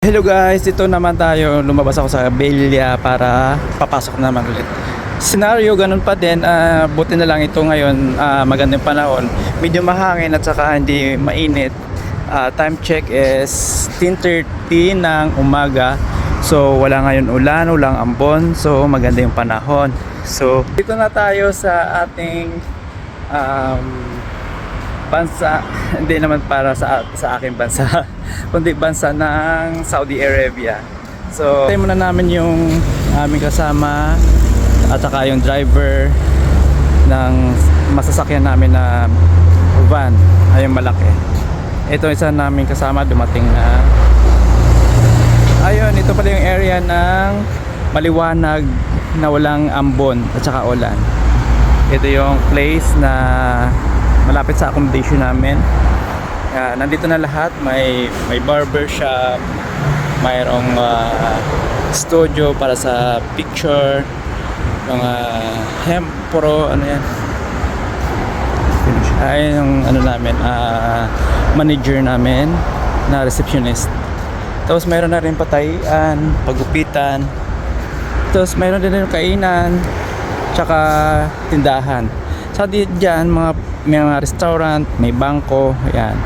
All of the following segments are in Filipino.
Hello guys, dito naman tayo. Lumabas ako sa Belia para papasok naman ulit. Scenario ganun pa din, ah, buti na lang ito ngayon, ah, magandang panahon. Medyo mahangin at saka hindi mainit. Ah, time check is 10.30 ng umaga. So wala ngayon ulan, walang ambon. So maganda yung panahon. So dito na tayo sa ating um, bansa, hindi naman para sa sa aking bansa, kundi bansa ng Saudi Arabia. So, tayo muna namin yung aming kasama at saka yung driver ng masasakyan namin na van, ay yung malaki. Ito isa namin kasama dumating na. Ayun, ito pala yung area ng maliwanag na walang ambon at saka ulan. Ito yung place na malapit sa accommodation namin. Ah, nandito na lahat. May may barber shop, mayroong ah, studio para sa picture, mga hemp pro, ano yan. Ay, yung ano namin, ah, manager namin na receptionist. Tapos mayroon na rin patayan, pagupitan. Tapos mayroon din rin kainan, tsaka tindahan. Sa di dyan, mga, may mga restaurant, may bangko, ayan.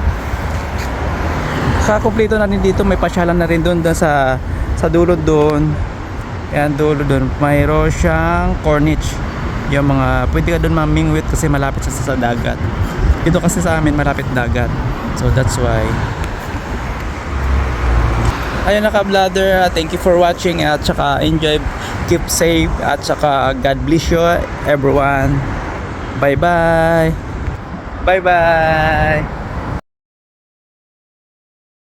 Kakumpleto na rin dito, may pasyalan na rin doon sa sa dulo doon. Ayan, dulo doon. Mayroon siyang corniche. Yung mga, pwede ka doon mamingwit kasi malapit siya sa dagat. Dito kasi sa amin, malapit dagat. So that's why. Ayun naka-bladder, thank you for watching at saka enjoy, keep safe at saka God bless you everyone. Bye Bye-bye!